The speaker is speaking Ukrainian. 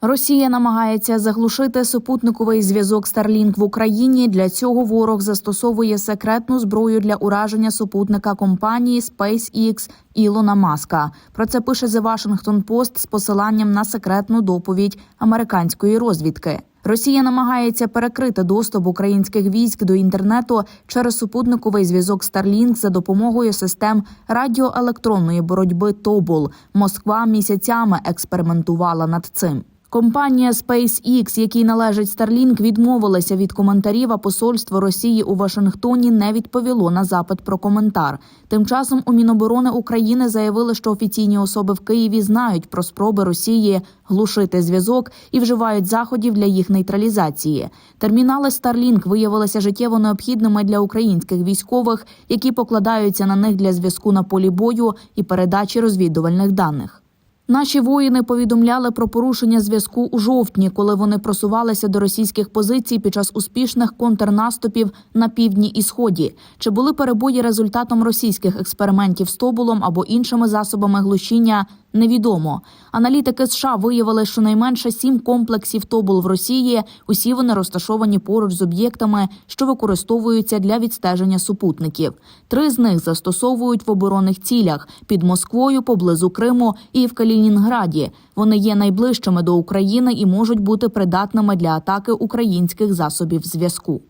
Росія намагається заглушити супутниковий зв'язок Starlink в Україні. Для цього ворог застосовує секретну зброю для ураження супутника компанії SpaceX Ілона Маска. Про це пише The Washington Post з посиланням на секретну доповідь американської розвідки. Росія намагається перекрити доступ українських військ до інтернету через супутниковий зв'язок Starlink за допомогою систем радіоелектронної боротьби Тобол. Москва місяцями експериментувала над цим. Компанія SpaceX, якій належить Starlink, відмовилася від коментарів, а посольство Росії у Вашингтоні не відповіло на запит про коментар. Тим часом у Міноборони України заявили, що офіційні особи в Києві знають про спроби Росії глушити зв'язок і вживають заходів для їх нейтралізації. Термінали Starlink виявилися життєво необхідними для українських військових, які покладаються на них для зв'язку на полі бою і передачі розвідувальних даних. Наші воїни повідомляли про порушення зв'язку у жовтні, коли вони просувалися до російських позицій під час успішних контрнаступів на півдні і сході. Чи були перебої результатом російських експериментів з тоболом або іншими засобами глушіння? Невідомо. Аналітики США виявили, що найменше сім комплексів тобол в Росії. Усі вони розташовані поруч з об'єктами, що використовуються для відстеження супутників. Три з них застосовують в оборонних цілях під Москвою, поблизу Криму і в Калінінграді. Вони є найближчими до України і можуть бути придатними для атаки українських засобів зв'язку.